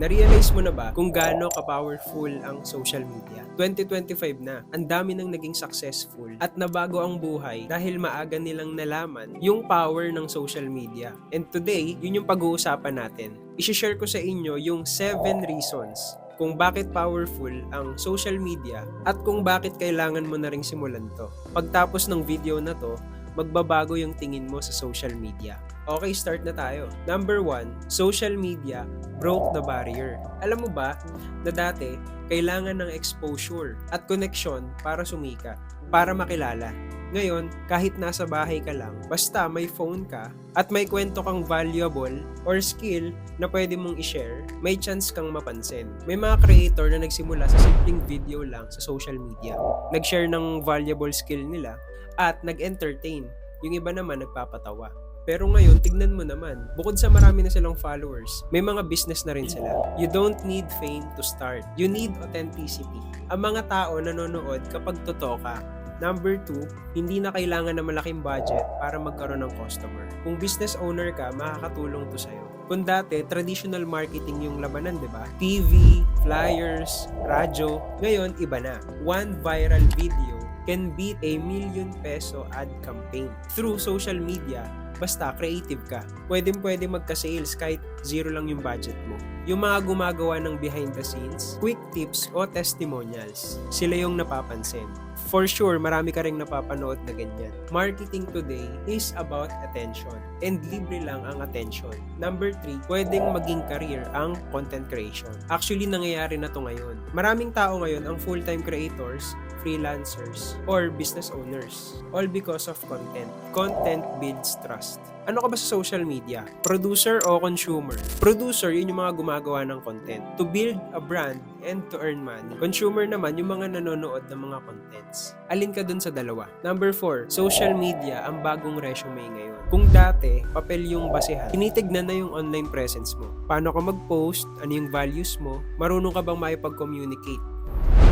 Na-realize mo na ba kung gaano ka-powerful ang social media? 2025 na, ang dami nang naging successful at nabago ang buhay dahil maaga nilang nalaman yung power ng social media. And today, yun yung pag-uusapan natin. I-share ko sa inyo yung 7 reasons kung bakit powerful ang social media at kung bakit kailangan mo na ring simulan to. Pagtapos ng video na to, magbabago yung tingin mo sa social media. Okay, start na tayo. Number one, social media broke the barrier. Alam mo ba na dati, kailangan ng exposure at connection para sumikat, para makilala. Ngayon, kahit nasa bahay ka lang, basta may phone ka at may kwento kang valuable or skill na pwede mong i-share, may chance kang mapansin. May mga creator na nagsimula sa simpleng video lang sa social media. Nag-share ng valuable skill nila at nag-entertain. Yung iba naman nagpapatawa. Pero ngayon, tignan mo naman, bukod sa marami na silang followers, may mga business na rin sila. You don't need fame to start. You need authenticity. Ang mga tao nanonood kapag totoo ka. Number two, hindi na kailangan na malaking budget para magkaroon ng customer. Kung business owner ka, makakatulong to sa'yo. Kung dati, traditional marketing yung labanan, di ba? TV, flyers, radyo. Ngayon, iba na. One viral video can beat a million peso ad campaign. Through social media, basta creative ka. Pwede pwede magka-sales kahit zero lang yung budget mo. Yung mga gumagawa ng behind the scenes, quick tips o testimonials, sila yung napapansin. For sure, marami ka rin napapanood na ganyan. Marketing today is about attention. And libre lang ang attention. Number three, pwedeng maging career ang content creation. Actually, nangyayari na to ngayon. Maraming tao ngayon ang full-time creators, freelancers, or business owners. All because of content. Content builds trust. Ano ka ba sa social media? Producer o consumer? Producer, yun yung mga gumagawa ng content. To build a brand and to earn money. Consumer naman, yung mga nanonood ng mga contents. Alin ka dun sa dalawa? Number 4, social media ang bagong resume ngayon. Kung dati, papel yung basehan, tinitignan na yung online presence mo. Paano ka mag-post? Ano yung values mo? Marunong ka bang makipag-communicate?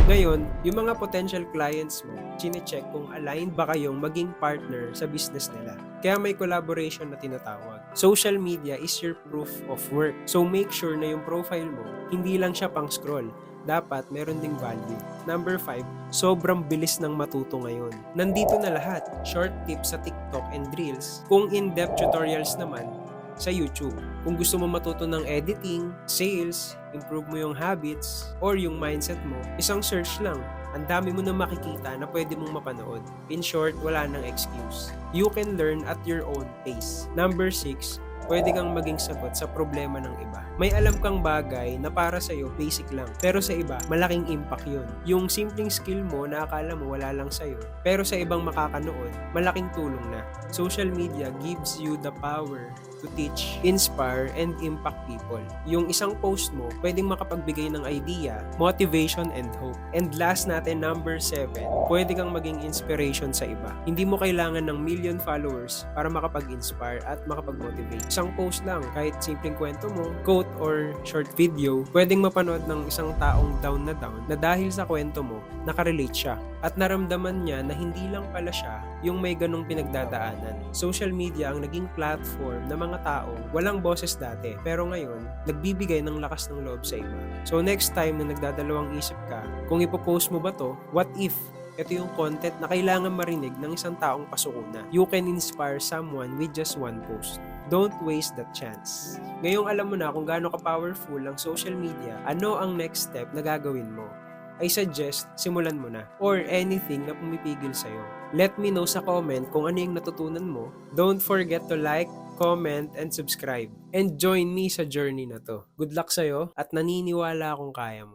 Ngayon, yung mga potential clients mo, chine-check kung aligned ba kayong maging partner sa business nila. Kaya may collaboration na tinatawag. Social media is your proof of work. So make sure na yung profile mo, hindi lang siya pang scroll. Dapat meron ding value. Number 5, sobrang bilis ng matuto ngayon. Nandito na lahat. Short tips sa TikTok and Reels. Kung in-depth tutorials naman, sa YouTube. Kung gusto mo matuto ng editing, sales, improve mo yung habits, or yung mindset mo, isang search lang. Ang dami mo na makikita na pwede mong mapanood. In short, wala nang excuse. You can learn at your own pace. Number 6, pwede kang maging sagot sa problema ng iba. May alam kang bagay na para sa'yo basic lang, pero sa iba, malaking impact yun. Yung simpleng skill mo na akala mo wala lang sa'yo, pero sa ibang makakanood, malaking tulong na. Social media gives you the power to teach, inspire, and impact people. Yung isang post mo, pwedeng makapagbigay ng idea, motivation, and hope. And last natin, number 7, pwede kang maging inspiration sa iba. Hindi mo kailangan ng million followers para makapag-inspire at makapag-motivate. Isang post lang, kahit simpleng kwento mo, quote or short video, pwedeng mapanood ng isang taong down na down na dahil sa kwento mo, nakarelate siya. At naramdaman niya na hindi lang pala siya yung may ganong pinagdadaanan. Social media ang naging platform ng mga tao walang boses dati pero ngayon nagbibigay ng lakas ng loob sa iba. So next time na nagdadalawang isip ka, kung ipopost mo ba to, what if ito yung content na kailangan marinig ng isang taong pasukuna. You can inspire someone with just one post. Don't waste that chance. Ngayong alam mo na kung gaano ka-powerful ang social media, ano ang next step na gagawin mo? I suggest simulan mo na or anything na pumipigil sa'yo. Let me know sa comment kung ano yung natutunan mo. Don't forget to like, comment, and subscribe. And join me sa journey na to. Good luck sa'yo at naniniwala akong kaya mo.